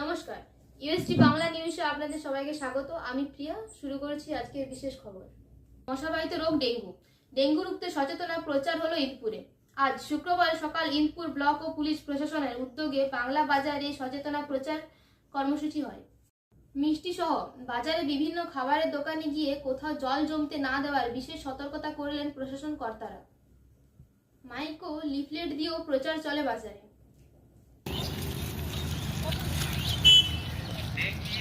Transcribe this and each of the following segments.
নমস্কার। ইউএসটি বাংলা নিউজে আপনাদের সবাইকে স্বাগত। আমি প্রিয়া। শুরু করেছি আজকের বিশেষ খবর। মশাবাহিত রোগ ডেঙ্গু। ডেঙ্গু রুখতে সচেতনা প্রচার হলো ইন্দপুরে আজ শুক্রবার সকাল ইন্দপুর ব্লক ও পুলিশ প্রশাসনের উদ্যোগে বাংলা বাজারে সচেতনা প্রচার কর্মসূচি হয়। মিষ্টি সহ বাজারে বিভিন্ন খাবারের দোকানে গিয়ে কোথাও জল জমতে না দেওয়ার বিশেষ সতর্কতা করলেন প্রশাসন কর্তারা। মাইক ও লিফলেট দিয়েও প্রচার চলে বাজারে ডেঙ্গি রোগ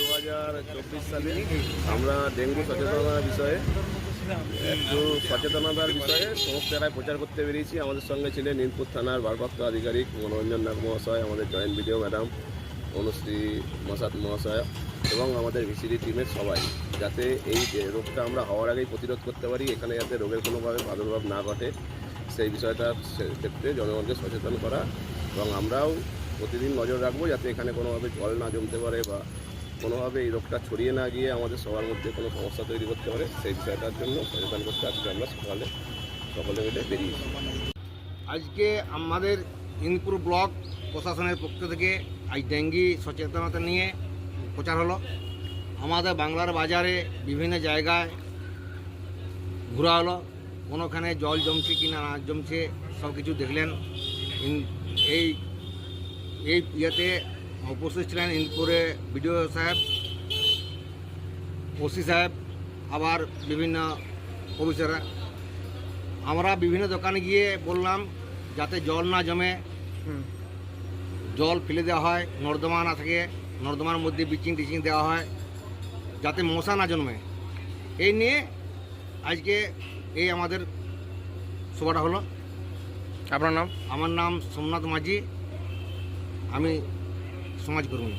দু হাজার চব্বিশ সালে আমরা ডেঙ্গু সচেতনতার বিষয়ে, একটু সচেতনতার বিষয়ে সমস্ত জায়গায় প্রচার করতে বেরিয়েছি। আমাদের সঙ্গে ছিলেন ইনপুট থানার ভারপ্রাপ্ত আধিকারিক মনোরঞ্জন নাগ মহাশয়, আমাদের joint BDO madam Anushree Mashad মহাশয় এবং আমাদের ভিসিডি টিমের সবাই, যাতে এই যে রোগটা আমরা হওয়ার আগেই প্রতিরোধ করতে পারি, এখানে যাতে রোগের কোনোভাবে প্রাদুর্ভাব না ঘটে, সেই বিষয়টা সে- ক্ষেত্রে জনগণকে সচেতন করা এবং আমরাও প্রতিদিন নজর রাখব, যাতে এখানে কোনোভাবে জল না জমতে পারে বা কোনোভাবে এই রোগটা ছড়িয়ে না গিয়ে আমাদের সবার মধ্যে কোনো সমস্যা তৈরি করতে পারে, সেই বিষয়টার জন্য সচেতন করতে আজকে আমরা সকালে, সকলে মিলে বেরিয়েছি। আজকে আমাদের ইন্দপুর ব্লক প্রশাসনের পক্ষ থেকে আজ ডেঙ্গি সচেতনতা নিয়ে প্রচার হলো। আমাদের বাংলার বাজারে বিভিন্ন জায়গায় ঘোরা হলো। কোনোখানে জল জমছে কি না জমছে সব কিছু দেখলেন। এই এই ইয়েতে উপস্থিত ছিলেন ইন্দপুরে বিডিও সাহেব ওসি সাহেব আবার বিভিন্ন অফিসাররা আমরা বিভিন্ন দোকানে গিয়ে বললাম যাতে জল না জমে জল ফেলে দেওয়া হয় নর্দমা না থাকে নর্দমার মধ্যে ব্লিচিং টিচিং দেওয়া হয় যাতে মশা না জন্মে। এই নিয়ে আজকে এই আমাদের সভাটা হলো। আপনার নাম? আমার নাম সোমনাথ মাঝি। আমি সমাজকর্মী